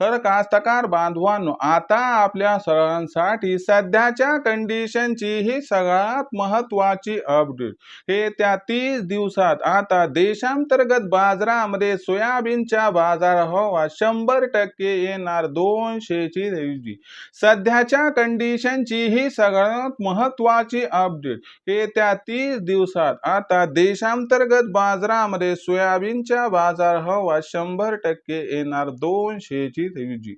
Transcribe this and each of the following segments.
तर कास्तकार बांधवांनो आता आपल्या सर्वांसाठी सध्याच्या कंडिशनची ही सगळ्यात महत्वाची अपडेट हे त्या तीस दिवसात आता देशांतर्गत बाजारामध्ये सोयाबीनच्या बाजारभावात शंभर टक्के येणार दोनशेची तेजी सध्याच्या कंडिशनची ही सगळ्यात महत्वाची अपडेट हे त्या तीस दिवसात आता देशांतर्गत बाजारामध्ये सोयाबीनच्या बाजार हवा शंभर टक्के येणार दोनशे दोनशेची तेजी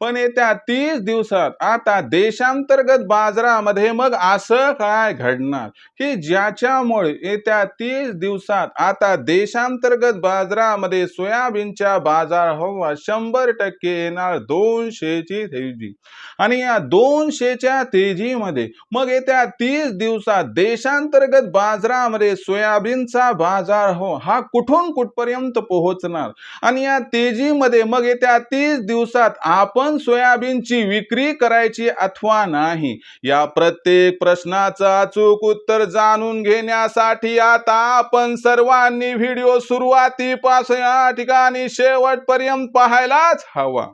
पण येत्या तीस दिवसात आता देशांतर्गत बाजारामध्ये मग असं काय घडणार? की ज्याच्यामुळे येत्या तीस दिवसात आता देशांतर्गत बाजारामध्ये सोयाबीनच्या बाजार हवा शंभर टक्के येणार दोनशेची तेजी. आणि या दोनशेच्या तेजीमध्ये मग येत्या तीस दिवसात देशांतर्गत बाजारामध्ये सोयाबीनचा बाजार हो हा कुठून कुठपर्यंत पोहोचणार? आणि या तेजीमध्ये मग येत्या तीस दिवसात आपण सोयाबीनची विक्री करायची अथवा नाही? या प्रत्येक प्रश्नाचं अचूक उत्तर जाणून घेण्यासाठी आता आपण सर्वांनी व्हिडिओ सुरुवातीपासून या ठिकाणी शेवटपर्यंत पाहायलाच हवा.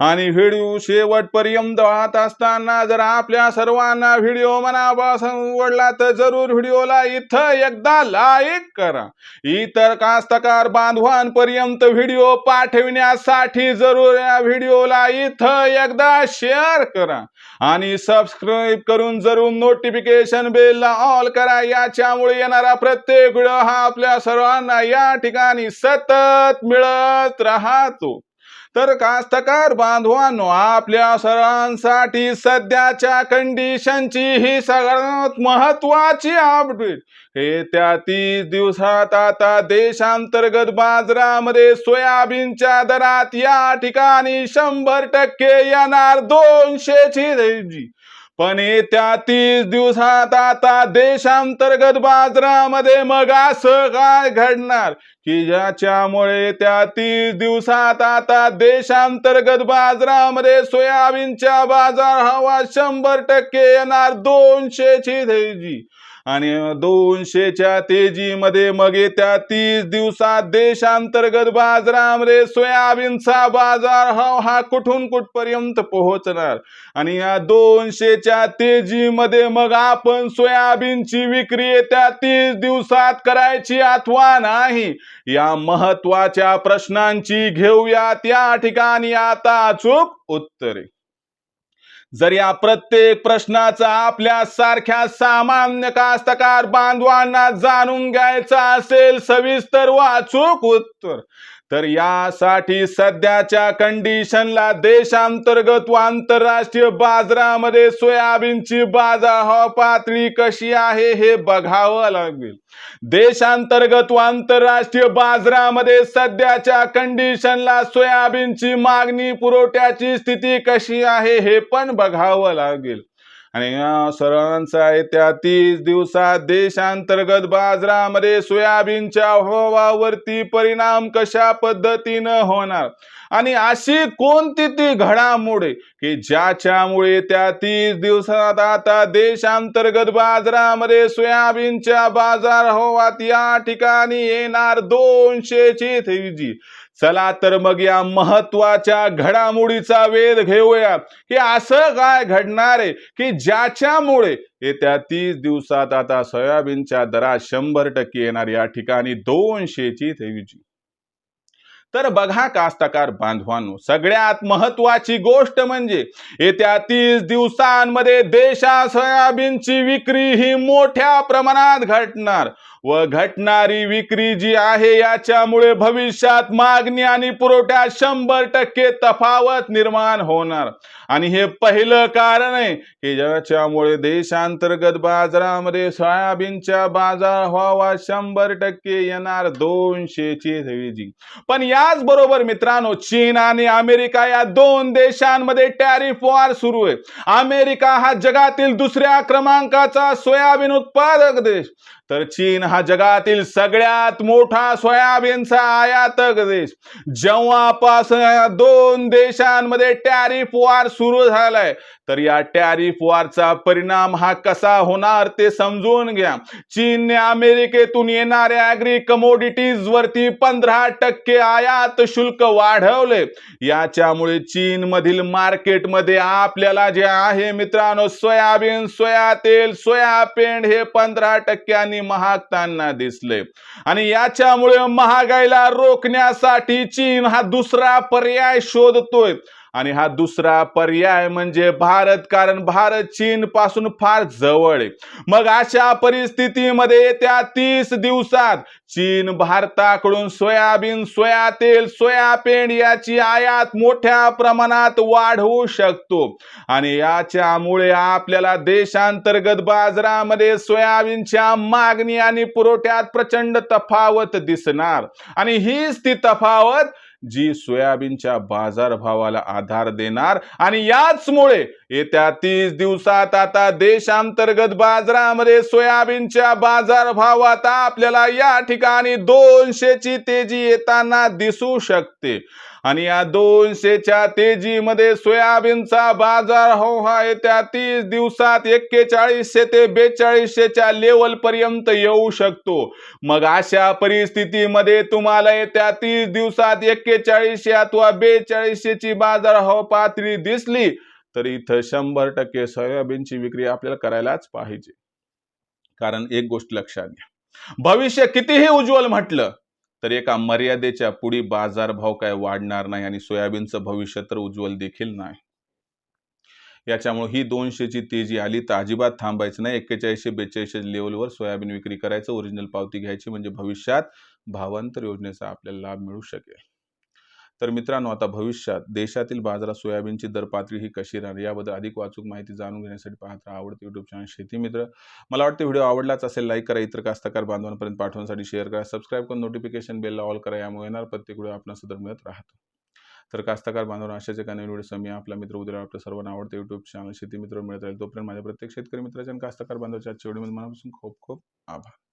आणि व्हिडिओ शेवटपर्यंत पाहत असताना जर आपल्या सर्वांना व्हिडिओ मनापासून आवडला तर जरूर व्हिडिओला इथं एकदा लाईक करा. इतर कास्तकार बांधवांपर्यंत व्हिडिओ पाठविण्यासाठी जरूर या व्हिडिओला इथं एकदा शेअर करा. आणि सबस्क्राईब करून जरूर नोटिफिकेशन बेलला ऑल करा. याच्यामुळे येणारा प्रत्येक व्हिडिओ हा आपल्या सर्वांना या ठिकाणी सतत मिळत राहतो. तर कास्तकार बांधवांनो आपल्या सर्वांसाठी सध्याच्या कंडिशनची ही सगळ्यात महत्वाची अपडेट हे त्या तीस दिवसात आता देशांतर्गत बाजारामध्ये सोयाबीनच्या दरात या ठिकाणी शंभर टक्के येणार दोनशेची पण येत्या तीस दिवसात आता देशांतर्गत बाजारामध्ये मग असं काय घडणार? की ज्याच्यामुळे त्या तीस दिवसात आता देशांतर्गत बाजारामध्ये सोयाबीनच्या बाजार हवा शंभर टक्के येणार दोनशेची तेजी आणि दोनशेच्या तेजीमध्ये मग येत्या तीस दिवसात देशांतर्गत बाजारामध्ये सोयाबीनचा बाजार भाव हा कुठून कुठपर्यंत पोहोचणार? आणि या दोनशेच्या तेजीमध्ये मग आपण सोयाबीनची विक्री येत्या तीस दिवसात करायची अथवा नाही? या महत्त्वाच्या प्रश्नांची घेऊयात. या ठिकाणी आता अचूक उत्तरे. जर या प्रत्येक प्रश्नाचा आपल्या सारख्या सामान्य कास्तकार बांधवांना जाणून घ्यायचा असेल सविस्तर वाचूक उत्तर. तर यासाठी सध्याच्या कंडिशनला देशांतर्गत व आंतरराष्ट्रीय बाजारामध्ये सोयाबीनची बाजार बाजारभाव पातळी कशी आहे हे बघावं लागेल. देशांतर्गत व आंतरराष्ट्रीय बाजारामध्ये सध्याच्या कंडिशनला सोयाबीनची मागणी पुरवठ्याची स्थिती कशी आहे हे पण बघावं लागेल. आणि या सर्वांचा तीस दिवसात देशांतर्गत बाजारामध्ये सोयाबीनच्या हवावरती परिणाम कशा पद्धतीनं होणार? आणि अशी कोणती ती घडामोडे की ज्याच्यामुळे त्या तीस दिवसात आता देशांतर्गत बाजारामध्ये सोयाबीनच्या बाजार हवात या ठिकाणी येणार दोनशेची तेजी चला तर मग या महत्त्वाच्या घडामोडीचा वेध घेऊया. की असं काय घडणार आहे की ज्याच्यामुळे येत्या तीस दिवसात आता सोयाबीनच्या दरात शंभर टक्के येणार या ठिकाणी दोनशेची तेजी तर बघा कास्तकार बांधवांनो सगळ्यात महत्वाची गोष्ट म्हणजे येत्या तीस दिवसांमध्ये देशात सोयाबीनची विक्री ही मोठ्या प्रमाणात घटणार. व घटणारी विक्री जी आहे याच्यामुळे भविष्यात मागणी आणि पुरवठ्यात शंभर टक्के तफावत निर्माण होणार. आणि हे पहिलं कारण आहे की ज्याच्यामुळे देशांतर्गत बाजारामध्ये सोयाबीनच्या बाजार व्हावा शंभर टक्के येणार दोनशेचे पण याच बरोबर मित्रांनो चीन आणि अमेरिका या दोन देशांमध्ये टॅरिफ वॉर सुरू आहे. अमेरिका हा जगातील दुसऱ्या क्रमांकाचा सोयाबीन उत्पादक देश. तर चीन हा जगातील सगळ्यात मोठा सोयाबीनचा आयातक देश. जेव्हापासून दोन देशांमध्ये टॅरिफ वार सुरू झालाय तर या टॅरिफ वारचा परिणाम हा कसा होणार ते समजून घ्या. चीनने अमेरिकेतून येणाऱ्या अॅग्री कमोडिटीज वरती पंधरा टक्के आयात शुल्क वाढवले. याच्यामुळे चीन मधील मार्केटमध्ये आपल्याला जे आहे मित्रांनो सोयाबीन सोया तेल सोया पेंड हे पंधरा टक्क्यांनी महागताना दिसले. आणि याच्यामुळे महागाईला रोखण्यासाठी चीन हा दुसरा पर्याय शोधतोय. आणि हा दुसरा पर्याय म्हणजे भारत कारण भारत चीन पासून फार जवळ आहे. मग अशा परिस्थितीमध्ये त्या तीस दिवसात चीन भारताकडून सोयाबीन सोया तेल सोयाबीन याची आयात मोठ्या प्रमाणात वाढवू शकतो. आणि याच्यामुळे आपल्याला देशांतर्गत बाजारामध्ये सोयाबीनच्या मागणी आणि पुरवठ्यात प्रचंड तफावत दिसणार. आणि हीच ती तफावत जी सोयाबीनच्या बाजारभावाला आधार देणार आणि याचमुळे येत्या तीस दिवसात आता देशांतर्गत बाजारामध्ये सोयाबीनच्या बाजारभावात आपल्याला या ठिकाणी दोनशेची तेजी येताना दिसू शकते. आणि या दोनशेच्या तेजीमध्ये सोयाबीनचा बाजार हो हा येत्या तीस दिवसात एक्केचाळीसशे ते बेचाळीसशेच्या लेवल पर्यंत येऊ शकतो. मग अशा परिस्थितीमध्ये तुम्हाला येत्या तीस दिवसात एक्केचाळीसशे अथवा बेचाळीसशेची बाजार हो पातळी दिसली तर इथं शंभर टक्के सोयाबीनची विक्री आपल्याला करायलाच पाहिजे. कारण एक गोष्ट लक्षात घ्या. भविष्य कितीही उज्ज्वल म्हटलं तर एका मर्यादेच्या पुढे बाजारभाव काय वाढणार नाही आणि सोयाबीनचं भविष्य तर उज्ज्वल देखील नाही. याच्यामुळे ही दोनशेची तेजी आली तर अजिबात थांबायचं नाही. एक्केचाळीसशे बेचाळीसशे लेवलवर सोयाबीन विक्री करायचं ओरिजिनल पावती घ्यायची म्हणजे भविष्यात भावांतर योजनेचा आपल्याला लाभ मिळू शकेल. तर मित्रांनो आता भविष्यात देशातील बाजारात सोयाबीनची दर पातळी ही कशी राहणार याबद्दल अधिक वाचूक माहिती जाणून घेण्यासाठी पाहत राहा आवडते युट्यूब चॅनल शेती मित्र. मला वाटतं व्हिडिओ आवडलाच असेल लाईक करा. इतर कास्तकार बांधवांपर्यंत पाठवण्यासाठी शेअर करा. सबस्क्राईब करून नोटिफिकेशन बेलला ऑल करा. यामुळे येणार प्रत्येक व्हिडिओ आपण सदर मिळत राहतो. तर कास्तकार बांधवांना अशाच एका नवीन व्हिडिओ मी आपला मित्र उद्या आपल्या सर्वांना आवडते युट्यूब चॅनल शेती मित्र मिळत राहील. तोपर्यंत माझ्या प्रत्येक शेतकरी मित्राच्या आणि कास्तकार बांधवाच्या आजच्या व्हिडिओमध्ये मनापासून खूप खूप आभार.